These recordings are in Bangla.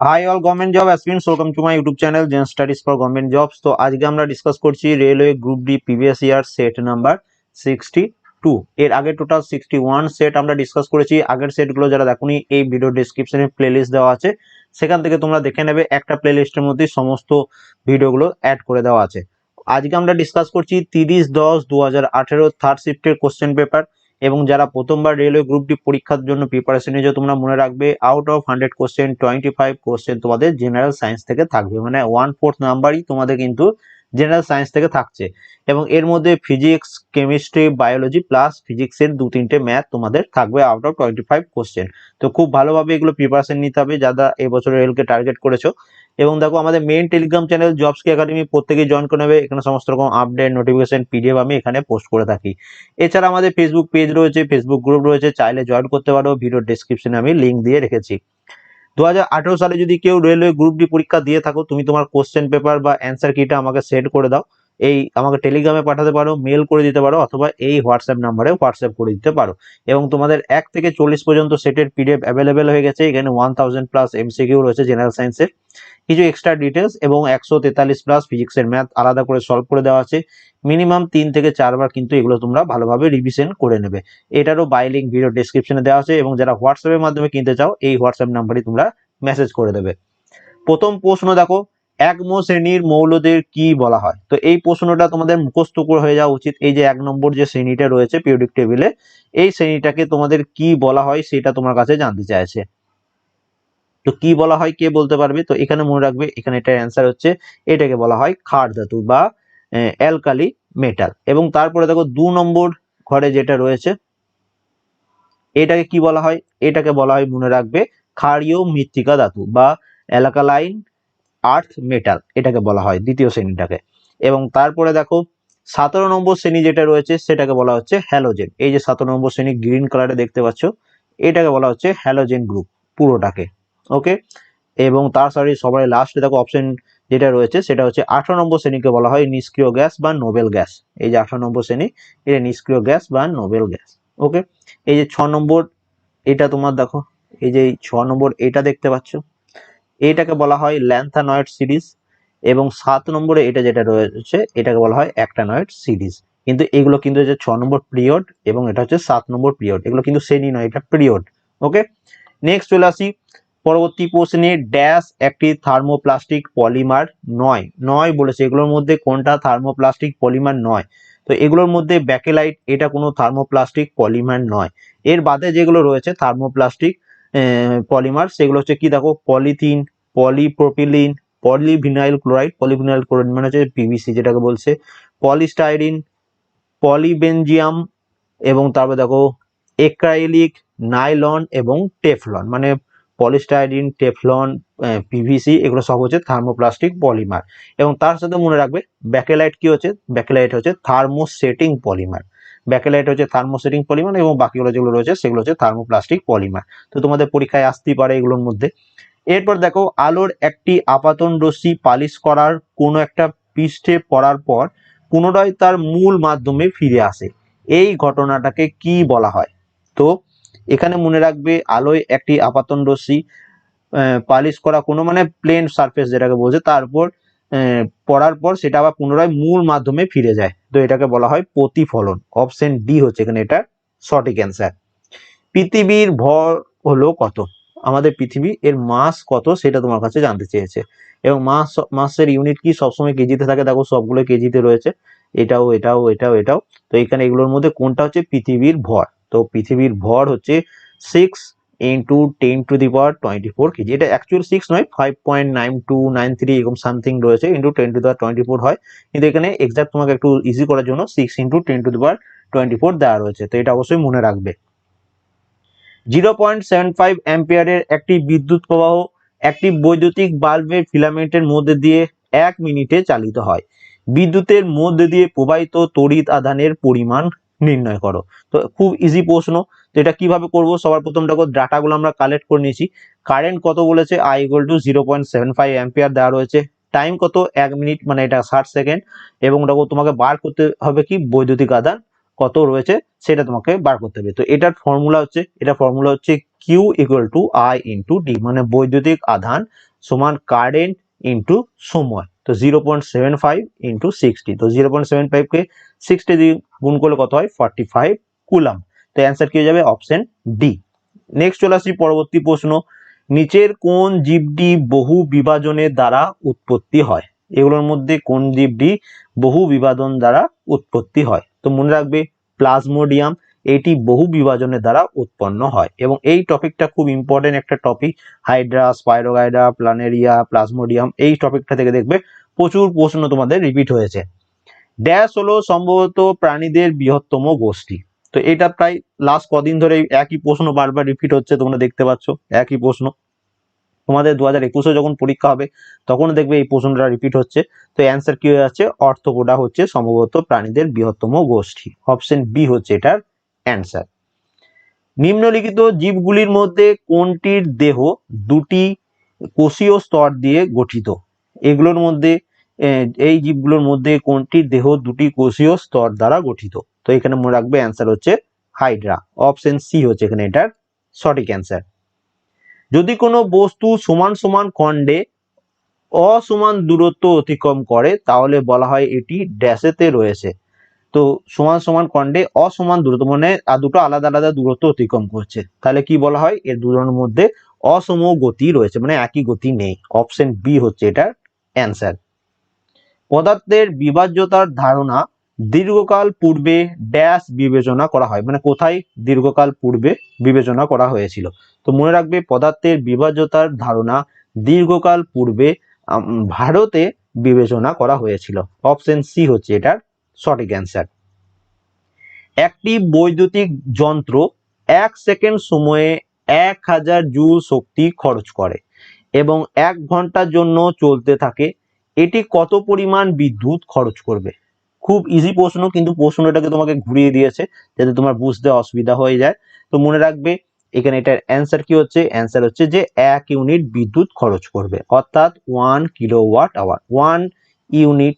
Hi all government job aspirants welcome to YouTube channel Gen studies for government jobs তো আজকে আমরা ডিসকাস করছি railway group D previous year set number sixty two এর আগে টোটাল সিক্সটি ওয়ান সেট আমরা ডিসকাস করেছি। আগের সেটগুলো যারা দেখুনি, এই ভিডিও ডিসক্রিপশনে প্লেলিস্ট দেওয়া আছে। সেখান থেকে তোমরা দেখে নেবে, একটা প্লেলিস্টের মধ্যে সমস্ত ভিডিওগুলো অ্যাড করে দেওয়া আছে। আজকে আমরা ডিসকাস করছি তিরিশ দশ দু হাজার আঠেরো থার্ড শিফটের কোশ্চেন পেপার এবং যারা প্রথমবার রেলওয়ে গ্রুপ ডি পরীক্ষার জন্য প্রিপারেশন নিয়েছো, তোমরা মনে রাখবে out of hundred question twenty five question তোমাদের জেনারেল সায়েন্স থেকে থাকবে। মানে ওয়ান ফোর্থ নাম্বারই তোমাদের কিন্তু জেনারেল সায়েন্স থেকে থাকছে। এবং এর মধ্যে ফিজিক্স কেমিস্ট্রি বায়োলজি প্লাস ফিজিক্সের দু তিনটে ম্যাথ তোমাদের থাকবে out of twenty five question তো খুব ভালোভাবে এগুলো প্রিপারেশন নিতে হবে যারা এবছর রেলকে টার্গেট করেছ। এবং দেখো আমাদের মেন টেলিগ্রাম চ্যানেল জবস কি একাডেমি প্রত্যেকে জয়েন করে নেবে। এখানে সমস্ত রকম আপডেট নোটিফিকেশন পিডিএফ আমি এখানে পোস্ট করে থাকি। এছাড়া আমাদের ফেসবুক পেজ রয়েছে ফেসবুক গ্রুপ রয়েছে, চাইলে জয়েন করতে পারো। ভিডিও ডিসক্রিপশনে আমি লিঙ্ক দিয়ে রেখেছি। দু হাজার আঠারো সালে যদি কেউ রেলওয়ে গ্রুপ ডি পরীক্ষা দিয়ে থাকো, তুমি তোমার কোশ্চেন পেপার বা অ্যান্সার কিটা আমাকে সেন্ড করে দাও। এই আমাকে টেলিগ্রামে পাঠাতে পারো মেল করে দিতে পারো, অথবা এই হোয়াটসঅ্যাপ নাম্বারে হোয়াটসঅ্যাপ করে দিতে পারো। এবং তোমাদের এক থেকে চল্লিশ পর্যন্ত সেটের পিডিএফ অ্যাভেলেবেল হয়ে গেছে, এখানে ওয়ান থাউজেন্ড প্লাস এমসিকিউ রয়েছে জেনারেল সায়েন্সের কিছু এক্সট্রা ডিটেলস এবং একশো তেতাল্লিশ প্লাস ফিজিক্সের ম্যাথ আলাদা করে সলভ করে দেওয়া আছে। মিনিমাম তিন থেকে চারবার কিন্তু এগুলো তোমরা ভালোভাবে রিভিশন করে নেবে। এটারও বাই লিঙ্ক ভিডিও ডিসক্রিপশনে দেওয়া আছে এবং যারা হোয়াটসঅ্যাপের মাধ্যমে কিনতে চাও, এই হোয়াটসঅ্যাপ নাম্বারই তোমরা মেসেজ করে দেবে। প্রথম প্রশ্ন দেখো একম শ্রেণির মৌলদের কি বলা হয়? তো এই প্রশ্নটা তোমাদের মুখস্থ করে হয়ে যাওয়া উচিত। এই যে এক নম্বর যে শ্রেণীটা রয়েছে পিরিয়ডিক টেবিলে এই শ্রেণীটাকে তোমাদের কি বলা হয় সেটা তোমার কাছে জানতে চাইছে। তো কি বলা হয়, কে বলতে পারবে? তো এখানে মনে রাখবে, এখানে এটার অ্যান্সার হচ্ছে, এটাকে বলা হয় ক্ষার ধাতু বা অ্যালকালি মেটাল এবং তারপরে দেখো দু নম্বর ঘরে যেটা রয়েছে, এটাকে কি বলা হয়? এটাকে বলা হয় মনে রাখবে ক্ষারীয় মৃত্তিকা ধাতু বা অ্যালাকালাইন আর্থ মেটাল, এটাকে বলা হয় দ্বিতীয় শ্রেণীটাকে। এবং তারপরে দেখো, সতেরো নম্বর শ্রেণি যেটা রয়েছে, সেটাকে বলা হচ্ছে হ্যালোজেন। এই যে সতেরো নম্বর শ্রেণি গ্রিন কালারে দেখতে পাচ্ছ, এটাকে বলা হচ্ছে হ্যালোজেন গ্রুপ পুরোটাকে, ওকে? এবং তার সাথে সবাই লাস্টে দেখো অপশন যেটা রয়েছে, সেটা হচ্ছে আঠারো নম্বর শ্রেণীকে বলা হয় নিষ্ক্রিয় গ্যাস বা নোবেল গ্যাস। এই যে আঠারো নম্বর শ্রেণি, এটা নিষ্ক্রিয় গ্যাস বা নোবেল গ্যাস, ওকে? এই যে ছ নম্বর, এটা তোমার দেখো, এই যে ছ নম্বর, এটা দেখতে পাচ্ছ এটাকে বলা হয় ল্যান্থানয়েড সিরিজ এবং সাত নম্বরে এটা যেটা রয়েছে, এটাকে বলা হয় অ্যাক্টানয়েড সিরিজ। কিন্তু এগুলো কিন্তু হচ্ছে ছ নম্বর পিরিয়ড এবং এটা হচ্ছে সাত নম্বর পিরিয়ড, এগুলো কিন্তু শ্রেণি নয় এটা পিরিয়ড, ওকে? নেক্সট চলে আসি, পরবর্তী প্রশ্নে ড্যাশ একটি থার্মোপ্লাস্টিক পলিমার নয়। নয় বলেছে, এগুলোর মধ্যে কোনটা থার্মোপ্লাস্টিক পলিমার নয়? তো এগুলোর মধ্যে ব্যাকেলাইট এটা কোনো থার্মোপ্লাস্টিক পলিমার নয়। এর বাদে যেগুলো রয়েছে থার্মোপ্লাস্টিক পলিমার সেগুলো হচ্ছে কি দেখো? Polythene polypropylene polyvinyl chloride polyvinyl chloride মানে হচ্ছে পিভিসি যেটাকে বলছে। পলিস্টাইরিন পলিবেনজিয়াম এবং তারপর দেখো এক্রাইলিক নাইলন এবং টেফলন মানে পলিস্টাইরিন টেফলন পিভিসি এগুলো সব হচ্ছে থার্মোপ্লাস্টিক পলিমার এবং তার সাথে মনে রাখবে ব্যাকেলাইট কি হচ্ছে? ব্যাকেলাইট হচ্ছে থার্মোসেটিং পলিমার ব্যাকেলাইট হচ্ছে থার্মোসেটিং পলিমার এবং বাকিগুলো যেগুলো রয়েছে সেগুলো হচ্ছে থার্মোপ্লাস্টিক পলিমার তো তোমাদের পরীক্ষায় আসতেই পারে এগুলোর মধ্যে। এরপর দেখো, আলোর একটি আপাতন রশ্মি পালিশ করার কোনো একটা পৃষ্ঠে পড়ার পর পুনরায় তার মূল মাধ্যমে ফিরে আসে। এই ঘটনাটাকে কি বলা হয়? তো এখানে মনে রাখবে, আলোয় একটি আপাতন রশ্মি পালিশ করা কোনো মানে প্লেন সারফেস যেটাকে বলছে, তারপর পড়ার পর সেটা আবার পুনরায় মূল মাধ্যমে ফিরে যায়। তো এটাকে বলা হয় প্রতিফলন। অপশন ডি হচ্ছে এখানে এটা সঠিক অ্যান্সার পৃথিবীর ভর হলো কত? আমাদের পৃথিবী এর মাস কত সেটা তোমার কাছে জানতে চেয়েছে। এবং মাস মাসের ইউনিট কি সবসময় কেজিতে থাকে? দেখো সবগুলো কেজিতে রয়েছে। এটাও এটাও এটাও এটাও। তো এখানে এগুলোর মধ্যে কোনটা হচ্ছে? পৃথিবীর ভর। তো পৃথিবীর ভর হচ্ছে six into ten to the power twenty four KG এটা অ্যাকচুয়াল সিক্স নয় five point nine two nine three এরকম সামথিং রয়েছে into ten to the power twenty four হয়। কিন্তু এখানে এক্সাক্ট তোমাকে একটু ইজি করার জন্য six into ten to the power twenty four দেওয়া রয়েছে। তো এটা অবশ্যই মনে রাখবে। জিরো পয়েন্ট সেভেন ফাইভ অ্যাম্পিয়ারের একটি বিদ্যুৎ প্রবাহ একটি বৈদ্যুতিক বাল্বের ফিলামেন্টের মধ্যে দিয়ে এক মিনিটে চালিত হয়। বিদ্যুতের মধ্যে দিয়ে প্রবাহিত তড়িৎ আধানের পরিমাণ নির্ণয় করো। তো খুব ইজি প্রশ্ন তো এটা কীভাবে করব? সবার প্রথম দেখো, ডাটাগুলো আমরা কালেক্ট করে নিয়েছি। কারেন্ট কত বলেছে? I equal to zero point seven five ampere দেওয়া রয়েছে। টাইম কত? এক মিনিট মানে এটা ষাট সেকেন্ড এবং দেখো, তোমাকে বার করতে হবে কি? বৈদ্যুতিক আধান কত রয়েছে? সেটা তোমাকে বার করতে হবে। তো এটার ফর্মুলা হচ্ছে, এটা ফর্মুলা হচ্ছে Q equal to I into D মানে বৈদ্যুতিক আধান সমান কারেন্ট ইন্টু সময় তো zero point seven five into sixty তো জিরো পয়েন্ট সেভেন ফাইভকে সিক্সটি দিয়ে গুণ করলে কত হয়? ফর্টি ফাইভ কুলাম তো অ্যান্সার কি হয়ে যাবে? অপশন ডি নেক্সট চলে আসি পরবর্তী প্রশ্ন, নিচের কোন জীবটি বহু বিভাজনের দ্বারা উৎপত্তি হয়? এগুলোর মধ্যে কোন জীবটি বহু বিভাজন দ্বারা উৎপত্তি হয়? তো মনে রাখবে প্লাজমোডিয়াম এটি বহু বিভাজনের দ্বারা উৎপন্ন হয়। এবং এই টপিকটা খুব ইম্পর্টেন্ট একটা topic hydra spirogyra planaria plasmodium এই টপিকটা থেকে দেখবে প্রচুর প্রশ্ন তোমাদের রিপিট হয়েছে। ড্যাশ হলো সম্ভবত প্রাণীদের বৃহত্তম গোষ্ঠী। তো এটা প্রায় লাস্ট কদিন ধরে একই প্রশ্ন বারবার রিপিট হচ্ছে, তোমরা দেখতে পাচ্ছ, একই প্রশ্ন। তোমাদের দু হাজার একুশে যখন পরীক্ষা হবে তখন দেখবে এই প্রশ্নটা রিপিট হচ্ছে। তো অ্যান্সার কি হয়ে যাচ্ছে? অর্থপোডা হচ্ছে সম্ভবত প্রাণীদের বৃহত্তম গোষ্ঠী। অপশন বি হচ্ছে এটার অ্যান্সার। নিম্নলিখিত জীবগুলির মধ্যে কোনটির দেহ দুটি কোষীয় স্তর দিয়ে গঠিত? এগুলোর মধ্যে এই জীবগুলোর মধ্যে কোনটির দেহ দুটি কোষীয় স্তর দ্বারা গঠিত? তো এখানে মনে রাখবে অ্যান্সার হচ্ছে হাইড্রা। অপশন সি হচ্ছে এখানে এটার সঠিক অ্যান্সার। যদি কোনো বস্তু সমান সমান খণ্ডে অসমান দূরত্ব অতিক্রম করে, তাহলে বলা হয় এটি ড্যাশেতে রয়েছে। তো সমান সমান খণ্ডে অসমান দূরত্ব মানে আর দুটো আলাদা আলাদা দূরত্ব অতিক্রম করছে। তাহলে কি বলা হয়? এর দুজনের মধ্যে অসম গতি রয়েছে মানে একই গতি নেই। অপশন বি হচ্ছে এটার অ্যান্সার পদার্থের বিভাজ্যতার ধারণা দীর্ঘকাল পূর্বে ড্যাশ বিবেচনা করা হয় মানে কোথায় দীর্ঘকাল পূর্বে বিবেচনা করা হয়েছিল। তো মনে রাখবে, পদার্থের বিভাজ্যতার ধারণা দীর্ঘকাল পূর্বে ভারতে বিবেচনা করা হয়েছিল। অপশন সি হচ্ছে এটার সঠিক অ্যান্সার একটি বৈদ্যুতিক যন্ত্র এক সেকেন্ড সময়ে এক হাজার জুল শক্তি খরচ করে এবং এক ঘণ্টার জন্য চলতে থাকে। এটি কত পরিমাণ বিদ্যুৎ খরচ করবে? খুব ইজি প্রশ্ন, কিন্তু প্রশ্নটাকে তোমাকে ঘুরিয়ে দিয়েছে যাতে তোমার বুঝতে অসুবিধা হয়ে যায়। তো মনে রাখবে, এখানে এটার অ্যান্সার কি হচ্ছে? অ্যান্সার হচ্ছে যে এক ইউনিট বিদ্যুৎ খরচ করবে। অর্থাৎ one kilowatt hour one unit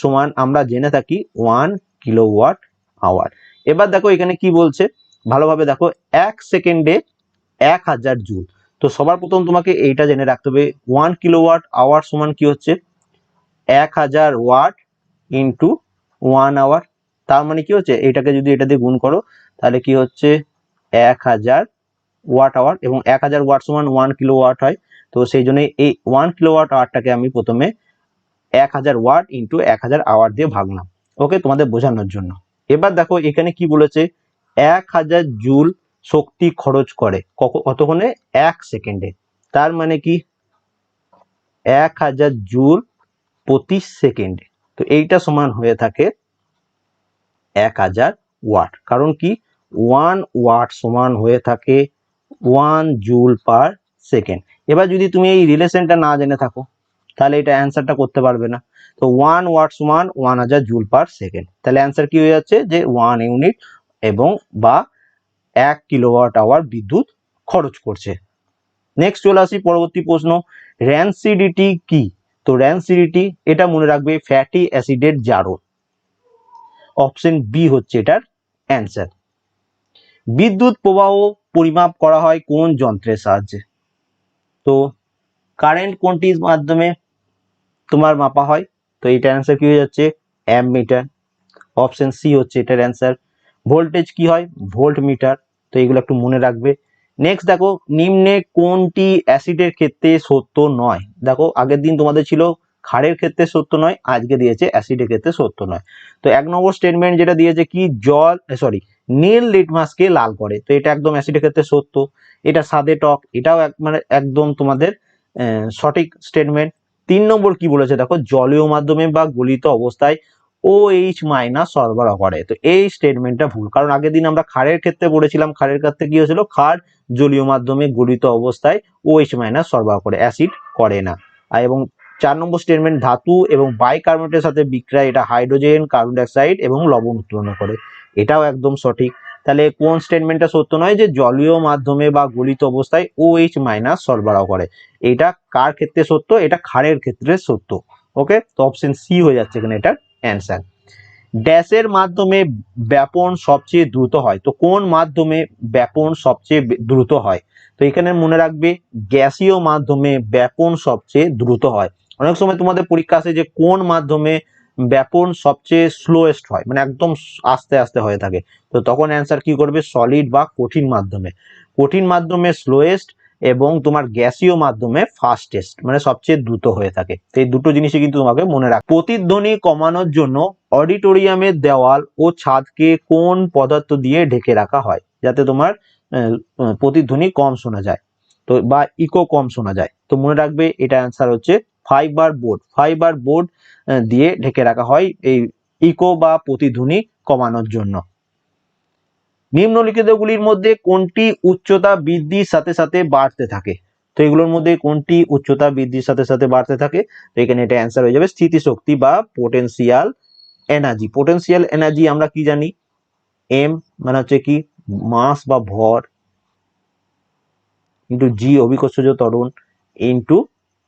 সমান আমরা জেনে থাকি ওয়ান কিলোওয়াট আওয়ার এবার দেখো এখানে কি বলছে? ভালোভাবে দেখো, এক সেকেন্ডে এক হাজার জুল। তো সবার প্রথম তোমাকে এইটা জেনে রাখতে হবে ওয়ান কিলোওয়াট আওয়ার সমান কি হচ্ছে? এক হাজার ওয়াট ইন্টু ওয়ান আওয়ার তার মানে কি হচ্ছে? এটাকে যদি এটা দিয়ে গুণ করো, তাহলে কি হচ্ছে? এক হাজার ওয়াট আওয়ার এবং এক হাজার ওয়াট সমান ওয়ান কিলো ওয়াট হয়। তো সেই জন্য এই ওয়ান কিলো ওয়াট আওয়ারটাকে আমি প্রথমে এক হাজার ওয়াট ইন্টু এক হাজার আওয়ার দিয়ে ভাগলাম ওকে তোমাদের বোঝানোর জন্য। এবার দেখো, এখানে কি বলেছে? এক হাজার জুল শক্তি খরচ করে। কতক্ষণে? এক সেকেন্ডে। তার মানে কি? এক হাজার জুল প্রতি সেকেন্ডে। তো এইটা সমান হয়ে থাকে এক হাজার ওয়াট। কারণ কি? ওয়ান ওয়াট সমান হয়ে থাকে ওয়ান জুল পার সেকেন্ড। এবার যদি তুমি এই রিলেশনটা না জেনে থাকো তাহলে এটা অ্যান্সারটা করতে পারবে না। তো ওয়ান ওয়াটস ওয়ান ওয়ান হাজার জুল পার সেকেন্ড তাহলে অ্যান্সার কি হয়ে যাচ্ছে? যে ওয়ান ইউনিট এবং বা এক কিলোওয়াট আওয়ার বিদ্যুৎ খরচ করছে। নেক্সট চলে আসি পরবর্তী প্রশ্ন। র্যানসিডিটি কি? তো র্যানসিডিটি এটা মনে রাখবে ফ্যাটি অ্যাসিডের জারণ। অপশন বি হচ্ছে এটার অ্যান্সার বিদ্যুৎ প্রবাহ পরিমাপ করা হয় কোন যন্ত্রের সাহায্যে? তো কারেন্ট কোনটির মাধ্যমে? তোমার মাপা হয়, তো এটার অ্যান্সার কি হয়ে যাচ্ছে? অ্যাম মিটার অপশন সি হচ্ছে এটার অ্যান্সার ভোল্টেজ কি হয়? ভোল্ট মিটার তো এগুলো একটু মনে রাখবে। নেক্সট দেখো, নিম্নে কোনটি অ্যাসিডের ক্ষেত্রে সত্য নয়? দেখো, আগের দিন তোমাদের ছিল ক্ষারের ক্ষেত্রে সত্য নয়, আজকে দিয়েছে অ্যাসিডের ক্ষেত্রে সত্য নয়। তো এক নম্বর স্টেটমেন্ট যেটা দিয়েছে কি? জল সরি নীল লিটমাসকে লাল করে। তো এটা একদম অ্যাসিডের ক্ষেত্রে সত্য। এটা সাদে টক। এটাও এক মানে একদম তোমাদের সঠিক স্টেটমেন্ট তিন নম্বর কি বলেছে? দেখো, জলীয় মাধ্যমে বা গলিত অবস্থায় ও এইচ মাইনাস সরবরাহ করে। তো এই স্টেটমেন্টটা ভুল। কারণ আগের দিন আমরা ক্ষারের ক্ষেত্রে পড়েছিলাম। ক্ষারের ক্ষেত্রে কি হয়েছিল? খার জলীয় মাধ্যমে গলিত অবস্থায় ও এইচ মাইনাস সরবরাহ করে অ্যাসিড করে না। এবং চার নম্বর স্টেটমেন্ট ধাতু এবং বাইকার্বনেটের সাথে বিক্রিয়া এটা হাইড্রোজেন কার্বন ডাইঅক্সাইড এবং লবণ উৎপন্ন করে। এটাও একদম সঠিক। তাহলে কোন স্টেটমেন্টটা সত্য নয় যে জলীয় মাধ্যমে বা গলিত অবস্থায় ও এইচ মাইনাস সরবরাহ করে? এটা কার ক্ষেত্রে সত্য? এটা ক্ষারের ক্ষেত্রে সত্য। ওকে তো অপশন সি হয়ে যাচ্ছে এখানে এটার অ্যান্সার ড্যাশের মাধ্যমে ব্যাপন সবচেয়ে দ্রুত হয়। তো কোন মাধ্যমে ব্যাপন সবচেয়ে দ্রুত হয়? তো এখানে মনে রাখবে, গ্যাসীয় মাধ্যমে ব্যাপন সবচেয়ে দ্রুত হয়। অনেক সময় তোমাদের পরীক্ষা আসে যে কোন মাধ্যমে ব্যাপন সবচেয়ে স্লোয়েস্ট হয় মানে একদম আস্তে আস্তে হয়ে থাকে। তো তখন অ্যান্সার কি করবে? সলিড বা কঠিন মাধ্যমে। কঠিন মাধ্যমে স্লোয়েস্ট এবং তোমার গ্যাসীয় মাধ্যমে ফাস্টেস্ট মানে সবচেয়ে দ্রুত হয়ে থাকে। এই দুটো জিনিসই কিন্তু তোমাকে মনে রাখ প্রতিধ্বনি কমানোর জন্য অডিটোরিয়ামের দেওয়াল ও ছাদকে কোন পদার্থ দিয়ে ঢেকে রাখা হয়? যাতে তোমার প্রতিধ্বনি কম শোনা যায়। তো বা ইকো কম শোনা যায়। তো মনে রাখবে এটা অ্যান্সার হচ্ছে ফাইবার বোর্ড ফাইবার বোর্ড দিয়ে ঢেকে রাখা হয় এই ইকো বা প্রতিধ্বনি কমানোর জন্য। নিম্নলিখিতগুলির মধ্যে কোনটি উচ্চতা বৃদ্ধির সাথে সাথে বাড়তে থাকে? তো এগুলোর মধ্যে কোনটি উচ্চতা বৃদ্ধির সাথে সাথে বাড়তে থাকে? তো এখানে এটা অ্যান্সার হয়ে যাবে স্থিতিশক্তি বা পোটেনশিয়াল এনার্জি পোটেনশিয়াল এনার্জি আমরা কি জানি? এম মানে হচ্ছে কি মাস বা ভর। ইন্টু জি অভিকর্ষজ ত্বরণ ইন্টু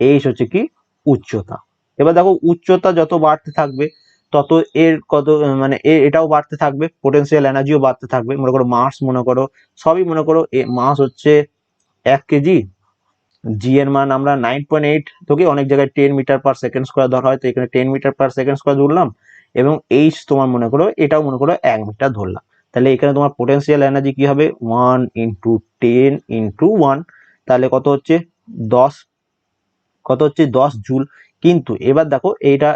এইচ হচ্ছে কি উচ্চতা। এবার দেখো উচ্চতা যত বাড়তে থাকবে, তত এর কত মানে এ- এটাও বাড়তে থাকবে পোটেনশিয়াল এনার্জিও বাড়তে থাকবে। মনে করো মাস মনে করো, সবই মনে করো মাস হচ্ছে এক কেজি জি এর মান আমরা নাইন পয়েন্ট এইট তোকে অনেক জায়গায় ten metre per second square ধরা হয়, তো এখানে ten metre per second square ধরলাম, এবং এইচ তোমার মনে করো, এটাও মনে করো এক মিটার ধরলাম। তাহলে এখানে তোমার পোটেনশিয়াল এনার্জি কি হবে? One into ten into one তাহলে কত হচ্ছে? দশ, কত হচ্ছে? দশ জুল। কিন্তু এবার দেখো, এইটা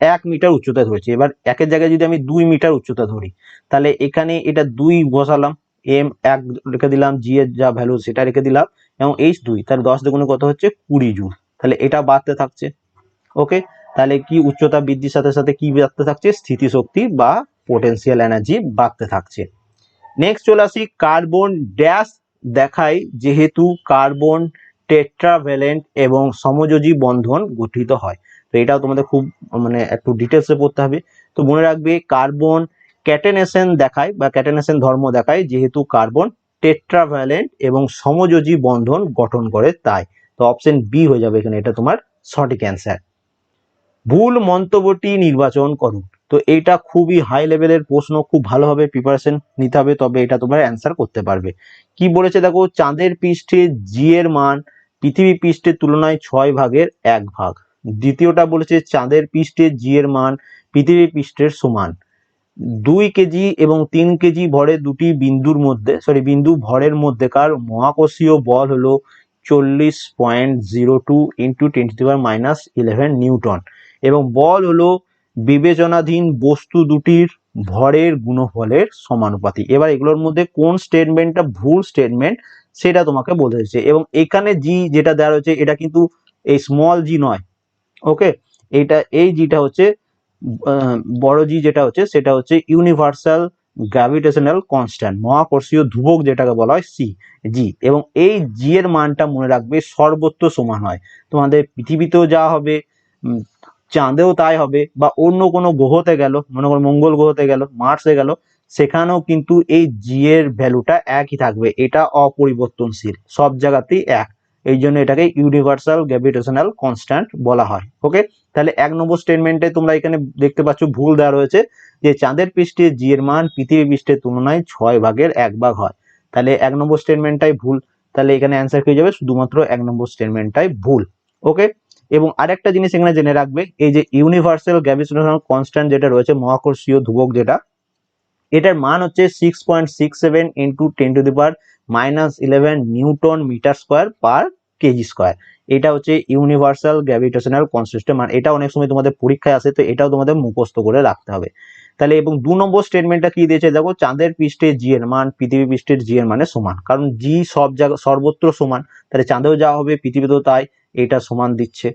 এক মিটার উচ্চতা ধরেছি। এবার একের জায়গায় যদি আমি দুই মিটার উচ্চতা ধরি, তাহলে এখানে এটা দুই বসালাম। এম এক রেখে দিলাম জি এর যা ভ্যালু সেটা রেখে দিলাম, এবং এইচ দুই তাহলে দশ দুগুণে কত হচ্ছে? কুড়ি জুল। তাহলে এটা বাড়তে থাকছে। ওকে তাহলে কি উচ্চতা বৃদ্ধির সাথে সাথে কি বাড়তে থাকছে? স্থিতিশক্তি বা পোটেনশিয়াল এনার্জি বাড়তে থাকছে। নেক্সট চলে আসি কার্বন ড্যাশ দেখায় যেহেতু কার্বন টেট্রাভ্যালেন্ট এবং সমযোজী বন্ধন গঠিত হয়। তো এটাও তোমাদের খুব মানে একটু ডিটেলসে পড়তে হবে। তো মনে রাখবে কার্বন ক্যাটেনেশন দেখায় বা ক্যাটেনেশন ধর্ম দেখায় যেহেতু কার্বন টেট্রাভ্যালেন্ট এবং সমযোজী বন্ধন গঠন করে তাই। তো অপশন বি হয়ে যাবে এখানে, এটা তোমার সঠিক অ্যান্সার ভুল মন্তব্যটি নির্বাচন করুন। তো এইটা খুবই হাই লেভেলের প্রশ্ন, খুব ভালোভাবে প্রিপারেশন নিতে হবে, তবে এটা তোমরা অ্যান্সার করতে পারবে। কি বলেছে দেখো, চাঁদের পৃষ্ঠে জি এর মান পৃথিবী পৃষ্ঠের তুলনায় ছয় ভাগের এক ভাগ। দ্বিতীয়টা বলেছে চাঁদের পৃষ্ঠে জি এর মান পৃথিবী পৃষ্ঠের সমান। দুই কেজি এবং তিন কেজি ভরে দুটি বিন্দুর মধ্যে সরি বিন্দু ভরের মধ্যেকার মহাকর্ষীয় বল হলো চল্লিশ point zero two into ten to minus eleven newton এবং বল হলো বিবেচনাধীন বস্তু দুটির ভরের গুণফলের সমানুপাতি এবার এগুলোর মধ্যে কোন স্টেটমেন্টটা ভুল স্টেটমেন্ট সেটা তোমাকে বলতে হচ্ছে। এবং এখানে জি যেটা দেওয়া রয়েছে, এটা কিন্তু এই স্মল জি নয়। ওকে এইটা এই জিটা হচ্ছে বড় জি যেটা হচ্ছে, সেটা হচ্ছে ইউনিভার্সাল গ্র্যাভিটেশনাল কনস্ট্যান্ট মহাকর্ষীয় ধ্রুবক যেটাকে বলা হয় সি জি এবং এই জি এর মানটা মনে রাখবে সর্বত্র সমান হয়। তোমাদের পৃথিবীতেও যা হবে চাঁদেও তাই হবে বা অন্য কোনো গ্রহতে গেল, মনে করো মঙ্গল গ্রহতে গেল, মার্সে গেল, সেখানেও কিন্তু এই জি এর ভ্যালুটা একই থাকবে। এটা অপরিবর্তনশীল, সব জায়গাতেই এক। এই জন্য এটাকে ইউনিভার্সাল গ্র্যাভিটেশনাল কনস্ট্যান্ট বলা হয়। ওকে তাহলে এক নম্বর স্টেটমেন্টে তোমরা এখানে দেখতে পাচ্ছ ভুল দেওয়া রয়েছে যে চাঁদের পৃষ্ঠে জি এর মান পৃথিবী পৃষ্ঠের তুলনায় ছয় ভাগের এক ভাগ হয়। তাহলে এক নম্বর স্টেটমেন্টটাই ভুল। তাহলে এখানে অ্যান্সার হয়ে যাবে? শুধুমাত্র এক নম্বর স্টেটমেন্টটাই ভুল। ওকে? এবং আরেকটা জিনিস এখানে জেনে রাখবে, এই যে ইউনিভার্সাল গ্র্যাভিটেশনাল কনস্ট্যান্ট যেটা রয়েছে, মহাকর্ষীয় ধ্রুবক যেটা, এটার মান হচ্ছে six point six seven into ten to the power minus eleven newton metre square per KG square এটা হচ্ছে ইউনিভার্সাল গ্র্যাভিটেশনাল কনস্ট্যান্ট মানে। এটা অনেক সময় তোমাদের পরীক্ষায় আসে, তো এটাও তোমাদের মুখস্থ করে রাখতে হবে। তাহলে এবং দু নম্বর স্টেটমেন্টটা কি দিয়েছে? দেখো, চাঁদের পৃষ্ঠে জি এর মান, পৃথিবী পৃষ্ঠের জি এর মানে সমান। কারণ জি সব জায়গা, সর্বত্র সমান। তাহলে চাঁদেও যা হবে, পৃথিবীতেও তাই। এটা সমান দিচ্ছে।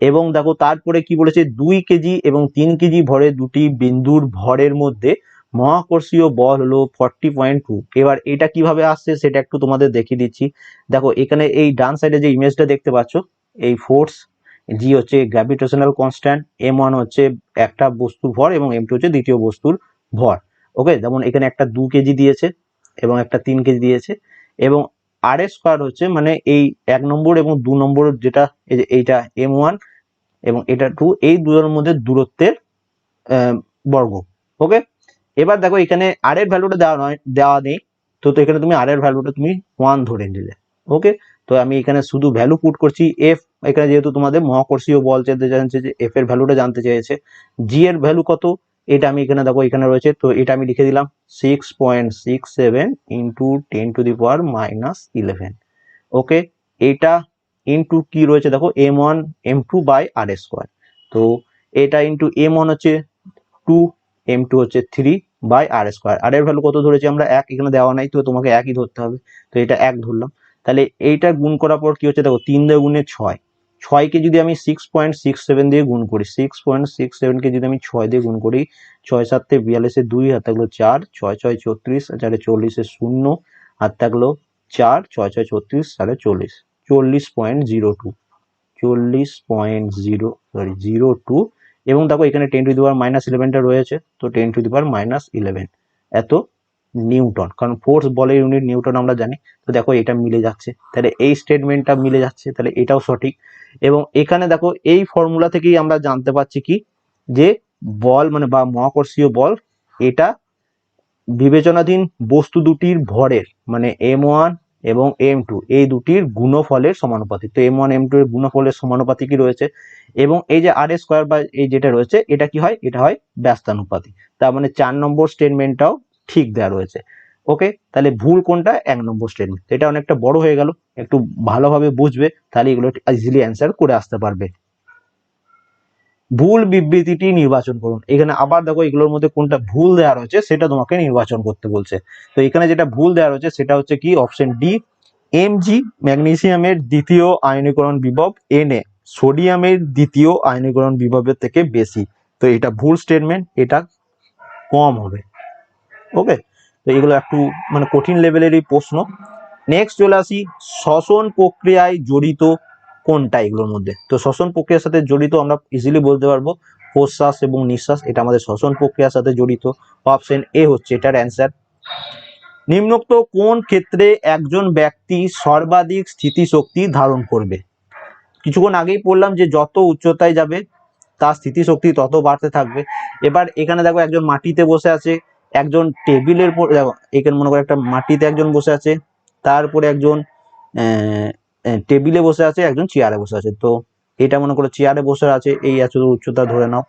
এবং দেখো তারপরে কি বলেছে? দুই কেজি এবং তিন কেজি ভরে দুটি বিন্দুর ভরের মধ্যে মহাকর্ষীয় বল হলো ফর্টি পয়েন্ট টু এবার এটা কীভাবে আসছে সেটা একটু তোমাদের দেখিয়ে দিচ্ছি। দেখো এখানে এই ডান সাইডে যে ইমেজটা দেখতে পাচ্ছ, এই ফোর্স জি হচ্ছে গ্র্যাভিটেশনাল কনস্ট্যান্ট এম ওয়ান হচ্ছে একটা বস্তুর ভর এবং এম টু হচ্ছে দ্বিতীয় বস্তুর ভর। ওকে যেমন এখানে একটা দু কেজি দিয়েছে এবং একটা তিন কেজি দিয়েছে। এবং আর এস স্কোয়ার হচ্ছে মানে এই এক নম্বর এবং দু নম্বর যেটা এইটা এম ওয়ান এবং এটা টু এই দুটোর মধ্যে দূরত্বের বর্গ ওকে এবার দেখো এখানে আর এর ভ্যালুটা দেওয়া নয়, দেওয়া নেই। তো তো এখানে তুমি আর এর ভ্যালুটা তুমি ওয়ান ধরে নিলে ওকে তো আমি এখানে শুধু ভ্যালু পুট করছি এফ এখানে যেহেতু তোমাদের মহাকর্ষীয় বল জানতে জানছে যে এফ এর ভ্যালুটা জানতে চেয়েছে জি এর ভ্যালু কত? এটা আমি এখানে দেখো, এখানে রয়েছে, তো এটা আমি লিখে দিলাম six point six seven into ten to the power minus eleven okay এটা ইন্টু কি রয়েছে দেখো M one M two by R square তো এটা ইন্টু এম ওয়ান হচ্ছে টু এম টু হচ্ছে three by R square R এর ভ্যালু কত ধরেছি আমরা? এক, এখানে দেওয়া নাই, তো তোমাকে একই ধরতে হবে। তো এটা এক ধরলাম। তাহলে এইটা গুণ করার পর কি হচ্ছে দেখো, তিন দিয়ে গুণে ছয়। ছয়কে যদি আমি সিক্স পয়েন্ট সিক্স সেভেন দিয়ে গুণ করি সিক্স পয়েন্ট সিক্স সেভেনকে যদি আমি ছয় দিয়ে গুণ করি, ছয় সাতে বিয়াল্লিশে দুই হাত থাকল চার, ছয় ছয় ছত্রিশ আর চারে চল্লিশে শূন্য হাত থাকল চার, ছয় ছয় ছত্রিশ সাড়ে চল্লিশ চল্লিশ পয়েন্ট জিরো টু চল্লিশ point zero sorry zero two এবং দেখো এখানে ten to the power minus ইলেভেনটা রয়েছে, তো ten to the power minus eleven এত নিউটন। কারণ ফোর্স বলের ইউনিট নিউটন আমরা জানি। তো দেখো এটা মিলে যাচ্ছে। তাহলে এই স্টেটমেন্টটা মিলে যাচ্ছে, তাহলে এটাও সঠিক। এবং এখানে দেখো এই ফর্মুলা থেকেই আমরা জানতে পারছি কি? যে বল মানে বা মহাকর্ষীয় বল, এটা বিবেচনাধীন বস্তু দুটির ভরের মানে এম ওয়ান এবং এম টু এই দুটির গুণফলের সমানুপাতিক তো এম ওয়ান এম টু এর গুণফলের সমানুপাতিকই রয়েছে? এবং এই যে আর স্কোয়ার বা এই যেটা রয়েছে, এটা কি হয়? এটা হয় ব্যস্তানুপাতিক তার মানে চার নম্বর স্টেটমেন্টটাও ঠিক দেওয়া রয়েছে। ওকে তাহলে ভুল কোনটা? এক নম্বর স্টেটমেন্ট এটা অনেকটা বড় হয়ে গেল। একটু ভালোভাবে বুঝবে, তাহলে এগুলো ইজিলি অ্যান্সার করে আসতে পারবে। ভুল বিবৃতিটি নির্বাচন করুন। এখানে আবার দেখো, এগুলোর মধ্যে কোনটা ভুল দেওয়া রয়েছে, সেটা তোমাকে নির্বাচন করতে বলছে। তো এখানে যেটা ভুল দেওয়া রয়েছে, সেটা হচ্ছে কি? অপশন ডি এমজি ম্যাগনেসিয়ামের দ্বিতীয় আয়নীকরণ বিভব এনএ সোডিয়ামের দ্বিতীয় আয়নীকরণ বিভবের থেকে বেশি। তো এটা ভুল স্টেটমেন্ট এটা কম হবে। ওকে তো এগুলো একটু মানে কঠিন লেভেলেরই প্রশ্ন। নেক্সট চলে আসি, শ্বসন প্রক্রিয়ায় জড়িত কোনটা এগুলোর মধ্যে? তো শ্বসন প্রক্রিয়ার সাথে জড়িত আমরা ইজিলি বলতে পারব, প্রশ্বাস এবং নিঃশ্বাস, এটা আমাদের শ্বসন প্রক্রিয়ার সাথে জড়িত। অপশন এ হচ্ছে এটার অ্যান্সার নিম্নোক্ত কোন ক্ষেত্রে একজন ব্যক্তি সর্বাধিক স্থিতিশক্তি ধারণ করবে? কিছুক্ষণ আগেই বললাম যে যত উচ্চতায় যাবে, তার স্থিতিশক্তি তত বাড়তে থাকবে। এবার এখানে দেখো একজন মাটিতে বসে আছে একজন টেবিলের দেখো, এখানে মনে করো একটা মাটিতে একজন বসে আছে, তারপরে একজন টেবিলে বসে আছে, একজন চেয়ারে বসে আছে। তো এটা মনে করো চেয়ারে বসে আছে, এই এত উচ্চতা ধরে নাও।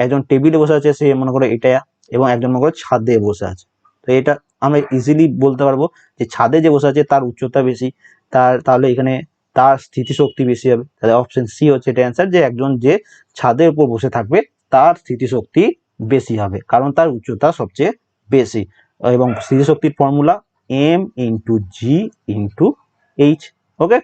একজন টেবিলে বসে আছে, সে মনে করো এটা, এবং একজন মনে করো ছাদে বসে আছে। তো এটা আমরা ইজিলি বলতে পারব যে ছাদে যে বসে আছে, তার উচ্চতা বেশি, তার, তাহলে এখানে তার স্থিতিশক্তি বেশি হবে। তাহলে অপশন সি হচ্ছে এটা অ্যান্সার যে একজন যে ছাদের উপর বসে থাকবে, তার স্থিতিশক্তি বেশি হবে। কারণ তার উচ্চতা সবচেয়ে বেশি। এবং স্থিতিশক্তির formula M into G into H okay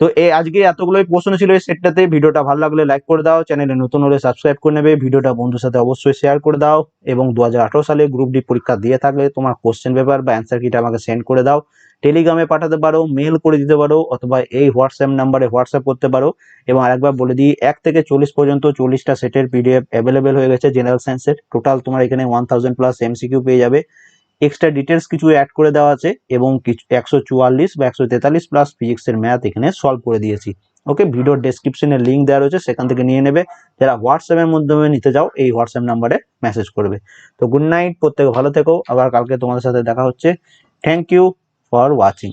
তো এই আজকে এতগুলোই প্রশ্ন ছিল, এই সেটটাতে ভিডিওটা ভালো লাগলে লাইক করে দাও, চ্যানেলে নতুন হলে সাবস্ক্রাইব করে নেবে, ভিডিওটা বন্ধুর সাথে অবশ্যই শেয়ার করে দাও এবং দু হাজার আঠারো সালে গ্রুপ ডি পরীক্ষা দিয়ে থাকলে তোমার কোশ্চেন পেপার বা অ্যান্সার কিটা আমাকে সেন্ড করে দাও। টেলিগ্রামে পাঠাতে পারো মেল করে দিতে পারো অথবা এই হোয়াটসঅ্যাপ নাম্বারে হোয়াটসঅ্যাপ করতে পারো এবং আরেকবার বলে দিই, এক থেকে চল্লিশ পর্যন্ত চল্লিশটা সেটের পিডিএফ অ্যাভেলেবেল হয়ে গেছে জেনারেল সায়েন্সের টোটাল তোমার এখানে ওয়ান থাউজেন্ড প্লাস এমসিকিউ পেয়ে যাবে। এক্সট্রা ডিটেলস কিছু অ্যাড করে দেওয়া আছে এবং কিছু একশো চুয়াল্লিশ বা একশো তেতাল্লিশ প্লাস ফিজিক্সের ম্যাথ এখানে সলভ করে দিয়েছি। ওকে ভিডিও ডেসক্রিপশনে লিঙ্ক দেওয়া রয়েছে, সেখান থেকে নিয়ে নেবে। যারা হোয়াটসঅ্যাপের মাধ্যমে নিতে যাও এই হোয়াটসঅ্যাপ নাম্বারে মেসেজ করবে। তো গুড নাইট প্রত্যেকে ভালো থেকো। আবার কালকে তোমাদের সাথে দেখা হচ্ছে। Thank you for watching